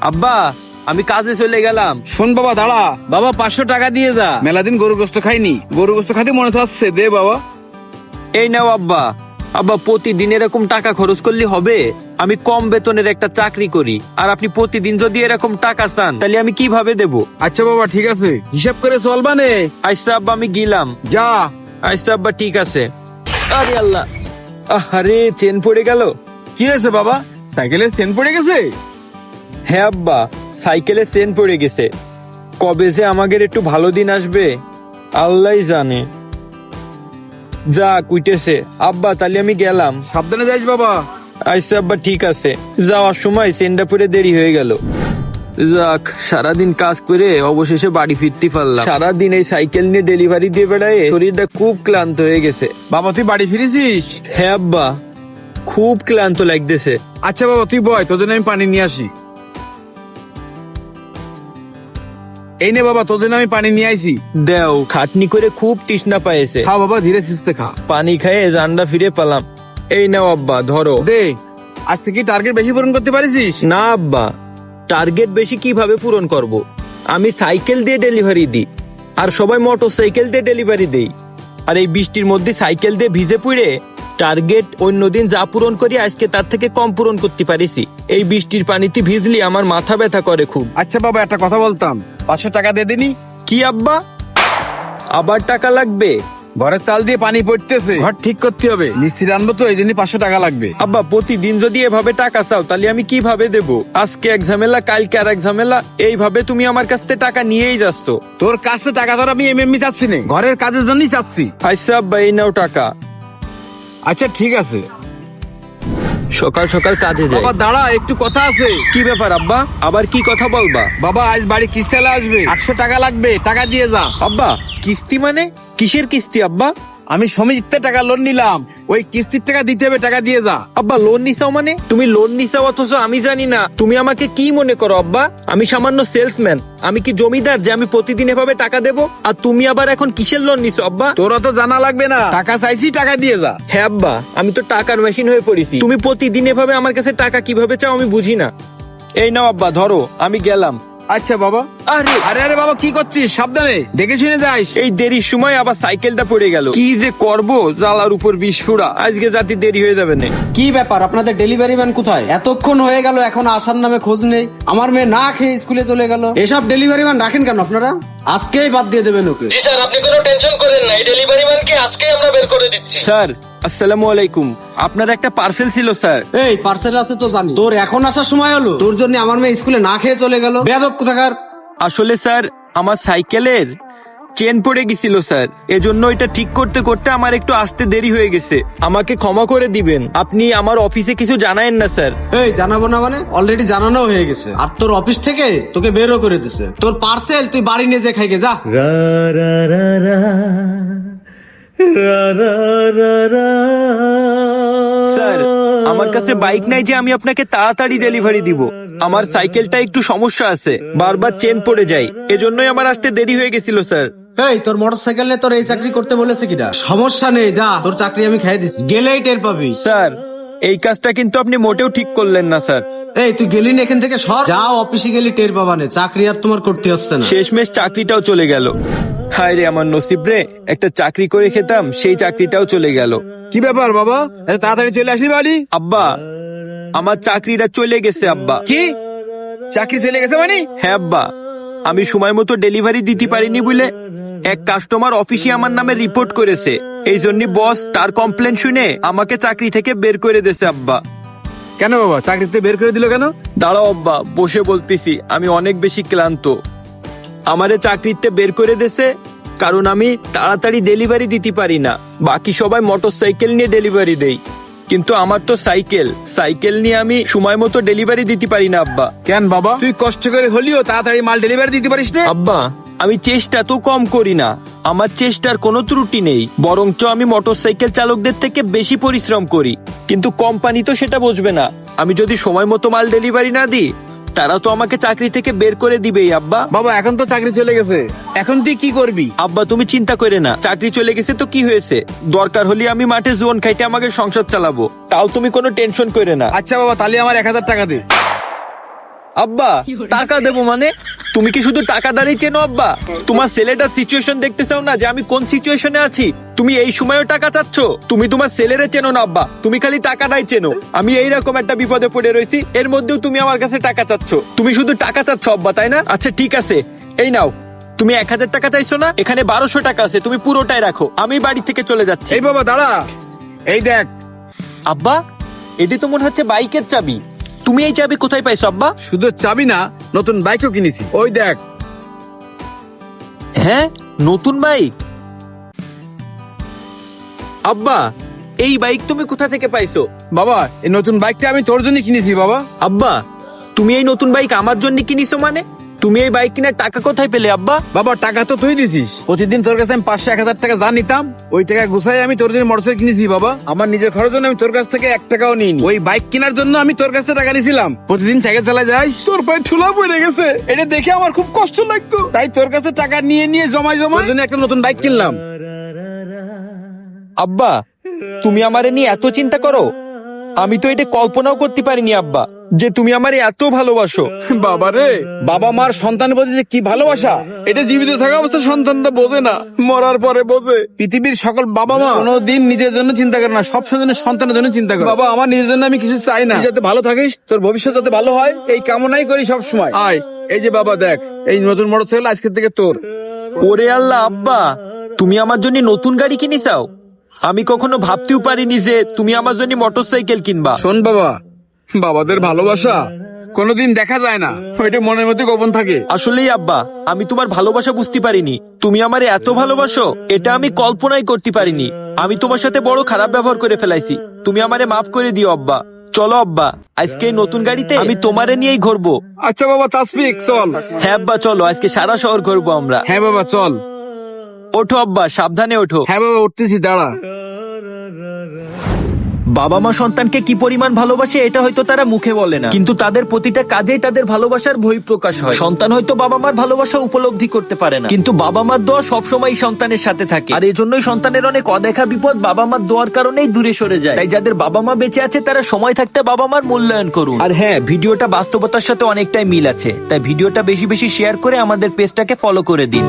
আব্বা আমি কাজে চলে গেলাম। শোন বাবা দাঁড়া। বাবা পাঁচশো টাকা দিয়ে যা। মেলা দিন গরু গোস্ত খাইনি। গরু গোস্ত খাইতে মনে চাচ্ছে দে বাবা। এই নাও আব্বা। আব্বা প্রতিদিন এরকম টাকা খরচ করলে হবে? আমি কম বেতনের একটা চাকরি করি। আর আপনি প্রতিদিন যদি এরকম টাকা চান তাহলে আমি কীভাবে দেব? আচ্ছা বাবা ঠিক আছে। হিসাব করে চলবা নে আচ্ছা আব্বা আমি গেলাম। যা। আচ্ছা আব্বা ঠিক আছে। আরে আল্লাহ। আরে চেন পড়ে গেল। কি হয়েছে বাবা? সাইকেলের চেন পড়ে গেছে? হ্যাঁ আব্বা সাইকেলে চেন পড়ে গেছে। কবে যে আমাদের একটু ভালো দিন আসবে আল্লাহ জানে। যা কুইটেছে আব্বা তাহলে আমি গেলাম। সাবধানে যাইস বাবা। আইসা আব্বা ঠিক আছে। যাওয়ার সময় সেন্ডা পরে দেরি হয়ে গেল। যাক সারাদিন কাজ করে অবশেষে বাড়ি ফিরতে পারলাম। সারাদিন এই সাইকেল নিয়ে ডেলিভারি দিয়ে বেড়ায় শরীরটা খুব ক্লান্ত হয়ে গেছে। বাবা তুই বাড়ি ফিরেছিস? হ্যাঁ আব্বা খুব ক্লান্ত লাগতেছে। আচ্ছা বাবা তুই বয় তোর জন্য আমি পানি নিয়ে আসি। এই নে বাবা তোদের আমি পানি নিয়ে আইছি। দেও খাটনি করে খুব তৃষ্ণা পাইছে। খা বাবা ধীরে সুস্থে খা। পানি খাইয়ে জান্ডা ফিরে পেলাম। এই নাও আব্বা ধরো। দে আজকে কি টার্গেট বেশি পূরণ করতে পারিস না আব্বা টার্গেট বেশি কীভাবে পূরণ করব। আমি সাইকেল দিয়ে ডেলিভারি দিই আর সবাই মোটর সাইকেল দিয়ে ডেলিভারি দেই। আর এই বৃষ্টির মধ্যে সাইকেল দিয়ে ভিজে পড়ে টার্গেট অন্যদিন যা পূরণ করি আজকে তার থেকে কম পূরণ করতে পারিছি। এই বৃষ্টির পানিতে ভিজলি আমার মাথা ব্যথা করে খুব। আচ্ছা বাবা একটা কথা বলতাম। পাঁচশো টাকা দিয়ে দিনি। কি আব্বা? আবার টাকা লাগবে? ঘরের চাল দিয়ে পানি পড়তেছে। ঘর ঠিক করতে হবে। মিস্ত্রি আনব তো এই জন্য পাঁচশো টাকা লাগবে। আব্বা প্রতিদিন যদি এভাবে টাকা চাও তাহলে আমি কীভাবে দেব? আজকে এক ঝামেলা কালকে আর এক ঝামেলা এইভাবে তুমি আমার কাছ থেকে টাকা নিয়েই যাচ্ছ। তোর কাছে টাকা ধর আমি এমএমই চাচ্ছি না। ঘরের কাজের জন্যই চাচ্ছি। আচ্ছা আব্বা এই নাও টাকা। আচ্ছা ঠিক আছে। সকাল সকাল কাজে যাই। বাবা দাঁড়া একটু কথা আছে। কি ব্যাপার আব্বা? আবার কি কথা বলবা? বাবা আজ বাড়ি কিস্তালে আসবে। একশো টাকা লাগবে টাকা দিয়ে যা। আব্বা কিস্তি মানে? কিসের কিস্তি আব্বা? আমি সমিতিতে টাকা লোন নিলাম। ওই কিস্তির টাকা দিতে হবে টাকা দিয়ে যা। আব্বা লোন নিছাও মানে? তুমি লোন নিছাও অথচ আমি জানি না। তুমি আমাকে কি মনে করো আব্বা? আমি সামান্য সেলসম্যান আমি কি জমিদার যে আমি প্রতিদিন এভাবে টাকা দেবো? আর তুমি আবার এখন কিসের লোন নিছো আব্বা? তোরা তো জানা লাগবে না। টাকা চাইছি টাকা দিয়ে যা। হ্যাঁ আব্বা আমি তো টাকার মেশিন হয়ে পড়েছি। তুমি প্রতিদিন এভাবে আমার কাছে টাকা কীভাবে চাও আমি বুঝি না। এই নাও আব্বা ধরো আমি গেলাম। আচ্ছা বাবা। আরে। আরে আরে বাবা কি করছিস? সাবধানে। দেখে শুনে যাইস এই দেরির সময় আবার সাইকেলটা পড়ে গেল। কি যে করব? জ্বালার উপর বিষ ফুড়া আজকে জাতি দেরি হয়ে যাবে না। কি ব্যাপার? আপনাদের ডেলিভারি ম্যান কোথায়? এতক্ষণ হয়ে গেল এখন আসার নামে খোঁজ নেই। আমার মেয়ে না খেয়ে স্কুলে চলে গেল। এসব ডেলিভারি ম্যান রাখেন কেন আপনারা? আজকেই বাদ দিয়ে দেবেন ওকে। জি স্যার আপনি কোনো টেনশন করেন না। এই ডেলিভারি ম্যানকে আজকে আমরা বের করে দিচ্ছি। স্যার আসসালামু আলাইকুম। আপনার একটা পার্সেল ছিল স্যার। এই পার্সেল আছে তো জানি। তোর এখন আসার সময় হলো। তোর জন্য আমার মেয়ে স্কুলে না খেয়ে চলে গেল। বেয়াদব কোথাকার? আসলে স্যার আমার সাইকেলের চেন পড়ে গেছিল স্যার। এজন্য এটা ঠিক করতে করতে আমার একটু আসতে দেরি হয়ে গেছে। আমাকে ক্ষমা করে দিবেন। আপনি আমার অফিসে কিছু জানায়েন না স্যার। এই জানাব না মানে? অলরেডি জানানো হয়ে গেছে। আর তোর অফিস থেকে তোকে বেরও করে দিছে। তোর পার্সেল তুই বাড়ি নিয়ে যে। খাইকে যা স্যার আমার কাছে বাইক নাই যে আমি আপনাকে তাড়াতাড়ি ডেলিভারি দিব। আমার সাইকেলটা একটু সমস্যা আছে। বারবার চেন পড়ে যায়। এজন্যই আমার আসতে দেরি হয়ে গেছিল স্যার এই তোর মোটর সাইকেল নিয়ে তোর এই চাকরি করতে বলেছে কিনা সমস্যা নেই যা তোর চাকরি আমি খাই দিছি। গেলেই টের পাবি। স্যার এই কাজটা কিন্তু আপনি মোটেও ঠিক করলেন না স্যার এই তুই গেলি না এখান থেকে সর। যাও অফিসে গেলি টের পাবানে চাকরি আর তোমার করতে হচ্ছে না। শেষমেশ চাকরিটাও চলে গেল। হায় রে আমার নসিব রে একটা চাকরি করে খেতাম সেই চাকরিটাও চলে গেল। কি ব্যাপার বাবা? এত তাড়াতাড়ি চলে আসলি বাড়ি? আব্বা আমার চাকরিটা চলে গেছে আব্বা। কি? চাকরি চলে গেছে মানে? হ্যাঁ আব্বা আমি সময় মতো ডেলিভারি দিতে পারিনি বলে এক কাস্টমার অফিসে আমার নামে রিপোর্ট করেছে। এই জন্য বস তার কমপ্লেন শুনে আমাকে চাকরি থেকে বের করে দিয়েছে আব্বা। কেন বাবা? চাকরিতে বের করে দিল কেন? দাঁড়াও আব্বা বসে বলতেছি আমি অনেক বেশি ক্লান্ত। আমারে চাকরিতে বের করে দেছে কারণ আমি তাড়াতাড়ি ডেলিভারি দিতে পারি না। বাকি সবাই মোটর সাইকেল নিয়ে ডেলিভারি দেই কিন্তু আমার তো সাইকেল সাইকেল নিয়ে আমি সময় মতো ডেলিভারি দিতে পারি না আব্বা। কেন বাবা? তুই কষ্ট করে হলিও তাড়াতাড়ি মাল ডেলিভারি দিতে পারিস না? আব্বা আমি চেষ্টা তো কম করি না। আমার চেষ্টার কোনো ত্রুটি নেই। বরঞ্চ আমি মোটরসাইকেল চালকদের থেকে বেশি পরিশ্রম করি। কিন্তু কোম্পানি তো সেটা বুঝবে না। আমি যদি সময় মতো মাল ডেলিভারি না দিই তারা তো আমাকে চাকরি থেকে বের করে দিবেই আব্বা। বাবা এখন তো চাকরি চলে গেছে। এখন তুই কি করবি? আব্বা তুমি চিন্তা করে না। চাকরি চলে গেছে তো কি হয়েছে? দরকার হলে আমি মাঠে জোন খাইতে আমাকে সংসার চালাবো। তাও তুমি কোনো টেনশন করে না। আচ্ছা বাবা তাহলে আমার এক হাজার টাকা দে। আব্বা টাকা দেবো মানে? তুমি কি শুধু টাকা দাঁড়িয়ে চেনো আব্বা? তোমার ছেলেটার সিচুয়েশন দেখতে চাও না যে আমি কোন সিচুয়েশনে আছি? তুমি এই সময়ও টাকা চাচ্ছ? তুমি তোমার ছেলেরে চেনো না আব্বা। তুমি খালি টাকাটাই চেনো। আমি এইরকম একটা বিপদে পড়ে রয়েছি এর মধ্যেও তুমি আমার কাছে টাকা চাচ্ছ। তুমি শুধু টাকা চাচ্ছ আব্বা তাই না? আচ্ছা ঠিক আছে। এই নাও। তুমি এক হাজার টাকা চাইছো না? এখানে বারোশো টাকা আছে তুমি পুরোটাই রাখো। আমি বাড়ি থেকে চলে যাচ্ছি। এই বাবা দাঁড়া। এই দেখ। আব্বা এটি তো মনে হচ্ছে বাইকের চাবি। তুমি এই চাবি কোথায় পাইছো আব্বা? শুধু চাবি না নতুন বাইকও কিনেছি। ওই দেখ। হ্যাঁ নতুন বাইক? আব্বা এই বাইক তুমি কোথা থেকে পাইছো? বাবা এই নতুন বাইকটা আমি তোর জন্য কিনেছি বাবা। আব্বা তুমি এই নতুন বাইক আমার জন্য কিনিছো মানে? তুমি এই বাইক কেনার টাকা কোথায় পেলে আব্বা? বাবা টাকা তো তুই দিছিস। প্রতিদিন তোর কাছে আমি পাঁচশো এক হাজার টাকা যা নিতাম ওই টাকা গুছাই আমি তোর জন্য মোটরসাইকেল কিনেছি বাবা। আমার নিজের খরচ জন্য আমি তোর কাছ থেকে এক টাকাও নিইনি। ওই বাইক কেনার জন্য আমি তোর কাছ থেকে টাকা নিয়েছিলাম। প্রতিদিন সাইকেল চালা যাস তোর পায়ে ঠুলা পড়ে গেছে। এটা দেখে আমার খুব কষ্ট লাগতো। তাই তোর কাছে টাকা নিয়ে নিয়ে জমাই জমা জন্য একটা নতুন বাইক কিনলাম। আব্বা তুমি আমারে নিয়ে এত চিন্তা করো। আমি তো এটা কল্পনাও করতে পারিনি আব্বা যে তুমি আমার এত ভালোবাসো। বাবা রে বাবা মার সন্তান প্রতি যে কি ভালোবাসা? এটা জীবিত থাকা অবস্থা সন্তানটা বোঝে না মরার পরে বোঝে। পৃথিবীর সকল বাবা মা কোনোদিন নিজের জন্য চিন্তা করে না সব সময় সন্তানের জন্য চিন্তা করে। বাবা আমার নিজের জন্য আমি কিছু চাই না। যাতে ভালো থাকিস তোর ভবিষ্যৎ যাতে ভালো হয় এই কামনাই করি সব সময় আয় এই যে বাবা দেখ এই নতুন মোটরসাইকেল আজকে থেকে তোর। ওরে আল্লাহ আব্বা তুমি আমার জন্য নতুন গাড়ি কিনি চাও? আমি কখনো ভাবতেও পারিনি যে তুমি আমার জন্য মোটরসাইকেল কিনবা। শোন বাবা বাবাদের ভালোবাসা কোনোদিন দেখা যায় না। ওইটা মনের মধ্যে গোপন থাকে। আসলেই আব্বা আমি তোমার ভালোবাসা বুঝতে পারিনি। তুমি আমার এত ভালোবাসো এটা আমি কল্পনাই করতে পারিনি। আমি তোমার সাথে বড় খারাপ ব্যবহার করে ফেলাইছি। তুমি আমারে মাফ করে দিও আব্বা। চলো আব্বা আজকে এই নতুন গাড়িতে আমি তোমারে নিয়েই ঘুরবো। আচ্ছা বাবা তাসফিক চল। হ্যাঁ আব্বা চলো আজকে সারা শহর ঘুরবো আমরা। হ্যাঁ বাবা চল। ওঠো আব্বা সাবধানে ওঠো। হ্যাঁ বাবা উঠতেছি দাঁড়া। বাবা মা সন্তানকে কি পরিমাণ ভালোবাসে এটা হয়তো তারা মুখে বলে না। কিন্তু তাদের প্রতিটা কাজেই তাদের ভালোবাসার বই প্রকাশ হয়। সন্তান হয়তো বাবা মার ভালোবাসা উপলব্ধি করতে পারে না। কিন্তু বাবা মার দোয়া সবসময় সন্তানের সাথে থাকে। আর এজন্যই সন্তানের অনেক অদেখা বিপদ বাবা মার দোয়ার কারণেই দূরে সরে যায়। তাই যাদের বাবা মা বেঁচে আছে তারা সময় থাকতে বাবা মার মূল্যায়ন করুন। আর হ্যাঁ ভিডিওটা বাস্তবতার সাথে অনেকটাই মিল আছে। তাই ভিডিওটা বেশি বেশি শেয়ার করে আমাদের পেজটাকে ফলো করে দিন।